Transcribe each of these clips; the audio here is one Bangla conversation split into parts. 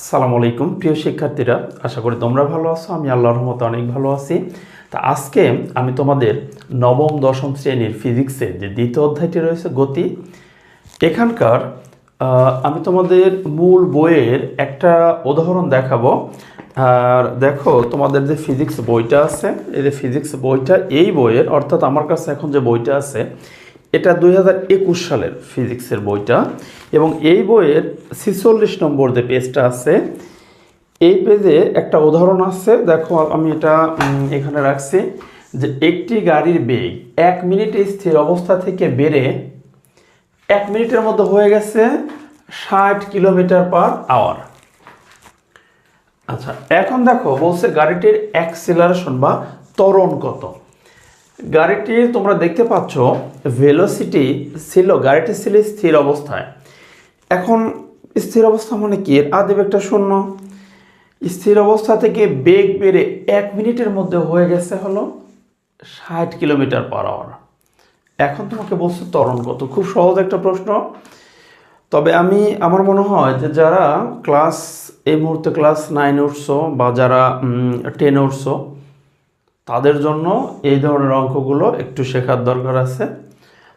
আসসালামু আলাইকুম, প্রিয় শিক্ষার্থীরা। আশা করি তোমরা ভালো আছো, আমি আল্লাহর রহমতে অনেক ভালো আছি। তা আজকে আমি তোমাদের নবম, দশম শ্রেণির ফিজিক্সের যে দ্বিতীয় অধ্যায়টি রয়েছে, গতি, এখানকার আমি তোমাদের মূল বইয়ের একটা উদাহরণ দেখাবো। আর দেখো, তোমাদের যে ফিজিক্স বইটা আছে, এই যে ফিজিক্স বইটা, এই বইয়ের, অর্থাৎ আমার কাছে এখন যে বইটা আছে এটা দুই হাজার একুশ সালের ফিজিক্সের বইটা। এবং এই বইয়ের ছিচল্লিশ নম্বর যে পেজটা আছে, এই পেজে একটা উদাহরণ আছে। দেখো, আমি এটা এখানে রাখছি যে একটি গাড়ির বেগ এক মিনিটে স্থির অবস্থা থেকে বেড়ে এক মিনিটের মধ্যে হয়ে গেছে ষাট কিলোমিটার পার আওয়ার। আচ্ছা এখন দেখো বলছে গাড়িটির অ্যাক্সিলারেশন বা ত্বরণ কত। গাড়িটি তোমরা দেখতে পাচ্ছ ভেলোসিটি ছিল, গাড়িটি ছিল স্থির অবস্থায়। এখন স্থির অবস্থা মানে কি? এর আদি বেগটা শূন্য। স্থির অবস্থা থেকে বেগ বেড়ে এক মিনিটের মধ্যে হয়ে গেছে হলো ষাট কিলোমিটার পার আওয়ার এখন তোমাকে বলছে ত্বরণ কত খুব সহজ একটা প্রশ্ন। তবে আমি, আমার মনে হয় যে যারা ক্লাস এই মুহূর্তে ক্লাস নাইনে উঠছো বা যারা টেনে উঠছো তাদের জন্য এই ধরনের অঙ্কগুলো একটু শেখার দরকার আছে।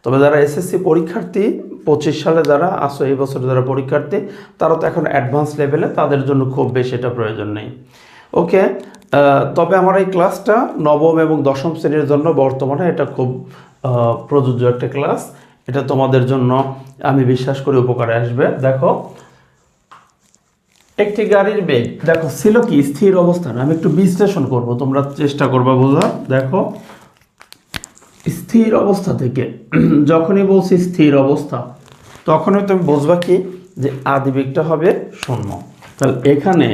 তবে যারা এসএসসি পরীক্ষার্থী, পঁচিশ সালে যারা আসো এই বছর যারা পরীক্ষার্থী, তারা তো এখন অ্যাডভান্স লেভেলে তাদের জন্য খুব বেশি এটা প্রয়োজন নেই। ওকে তবে আমার এই ক্লাসটা নবম এবং দশম শ্রেণির জন্য বর্তমানে এটা খুব প্রযোজ্য একটা ক্লাস। এটা তোমাদের জন্য আমি বিশ্বাস করি উপকারে আসবে। দেখো একটি গাড়ির বেগ, দেখো, ছিল কি স্থির অবস্থান? আমি একটু বিশ্লেষণ করব, তোমরা চেষ্টা করবা বোঝা দেখো, স্থির অবস্থা থেকে, যখনই বলছি স্থির অবস্থা, তখনই তুমি বুঝবা কি? যে আদি বেগটা হবে শূন্য। তাহলে এখানে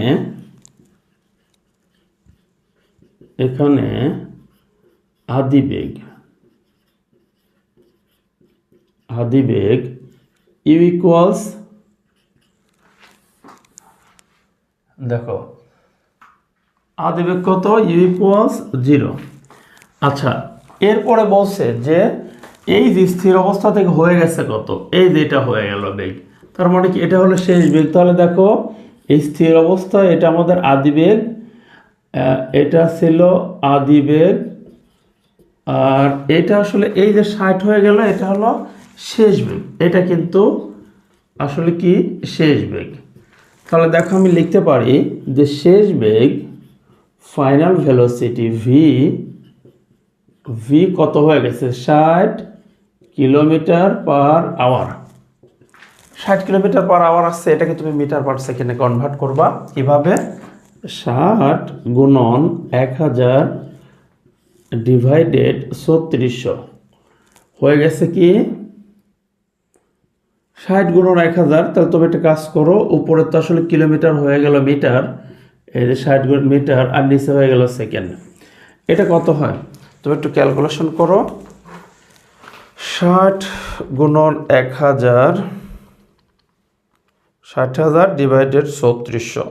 এখানে আদি বেগ আদি বেগ ইউ ইকুয়ালস দেখো। আদিবেগ কত? ইউ ইকুয়ালস জিরো আচ্ছা এরপরে বলছে যে এই যে স্থির অবস্থা থেকে হয়ে গেছে কত? এই যে এটা হয়ে গেল বেগ। তার মানে কি? এটা হলো শেষ বেগ। তাহলে দেখো এই স্থির অবস্থা এটা আমাদের আদিবেগ আহ, এটা ছিল আদিবেগ আর এটা আসলে এই যে ষাট হয়ে গেল এটা হলো শেষ বেগ। এটা কিন্তু আসলে কি? শেষ বেগ। তাহলে দেখো আমি লিখতে পারি যে শেষ বেগ ফাইনাল ভেলোসিটি ভি ভি কত হয়ে গেছে? ষাট কিলোমিটার পার আওয়ার ষাট কিলোমিটার পার আওয়ার আসছে, এটাকে তুমি মিটার পার সেকেন্ডে কনভার্ট করবা। কীভাবে? ষাট গুণন এক হাজার ডিভাইডেড ছত্রিশশো। হয়ে গেছে কি? ষাট গুণন এক হাজার, তাহলে তুমি একটা কাজ করো, উপরে তো আসলে কিলোমিটার হয়ে গেল মিটার, এই যে ষাট গুণ মিটার আর নিচে হয়ে গেল সেকেন্ড। এটা কত হয়? তুমি একটু ক্যালকুলেশন করো। ষাট গুণন এক হাজার, ষাট হাজার ডিভাইডেড চৌত্রিশশো।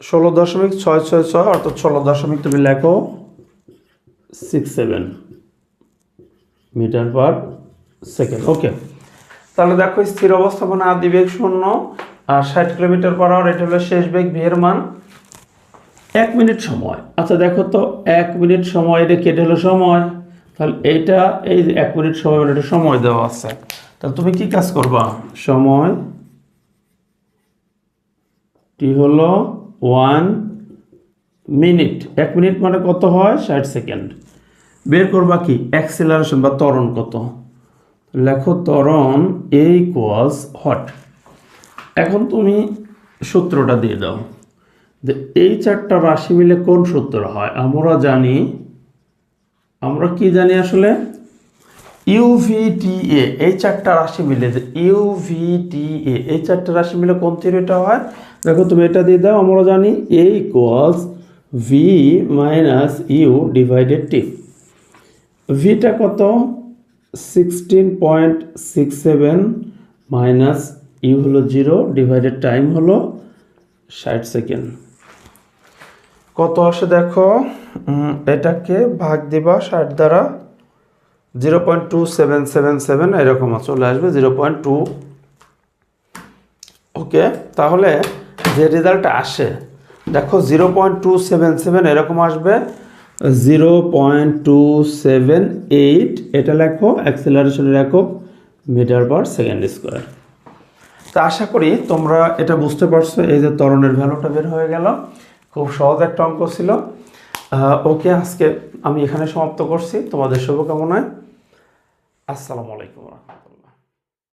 ষোলো দশমিক ছয় ছয় ছয়, অর্থাৎ ষোলো দশমিক তুমি লেখো six seven metre per second. Okay তাহলে দেখো, স্থির অবস্থা মানে আদি বেগ শূন্য আর ষাট কিলোমিটার পার আওয়ার এটা হলো শেষ বেগ ভি মান। এক মিনিট সময়। আচ্ছা দেখো তো, এক মিনিট সময়, এটা কেটে হলো সময়? তাহলে এইটা এই এক মিনিট সময় মানে এটা সময় দেওয়া আছে। তাহলে তুমি কি কাজ করবা? সময় টি হলো ওয়ান মিনিট। এক মিনিট মানে কত হয়? ষাট সেকেন্ড। বের করবা কি? অ্যাক্সিলারেশন বা ত্বরণ কত? লেখো ত্বরণ এ ইকুয়ালস হট এখন তুমি সূত্রটা দিয়ে দাও। যে এই চারটা রাশি মিলে কোন সূত্র হয়? আমরা জানি, আমরা কি জানি আসলে? ইউভিটিএ এই চারটা রাশি মিলে যে ইউভিটিএ এই চারটা রাশি মিলে কোন থিওরিটা হয়? দেখো তুমি এটা দিয়ে দাও, আমরা জানি A equals V minus U divided T ভিটা কত? Sixteen point six seven minus U হলো জিরো ডিভাইডেড টাইম হলো ষাট সেকেন্ড কত আসে দেখো? এটাকে ভাগ দিবা ষাট দ্বারা zero point two seven seven seven এরকম চলে আসবে জিরো পয়েন্ট টু ওকে, তাহলে যে রেজাল্ট আসে, দেখো zero point two seven seven এরকম আসবে zero point two seven eight এটা লেখো অ্যাক্সেলারেশনের একক মিটার পার সেকেন্ড স্কোয়ার তো আশা করি তোমরা এটা বুঝতে পারছ, এই যে ত্বরণের ভ্যালুটা বের হয়ে গেল, খুব সহজ একটা অঙ্ক ছিল। ওকে আজকে আমি এখানে সমাপ্ত করছি, তোমাদের শুভকামনায়। আসসালামু আলাইকুম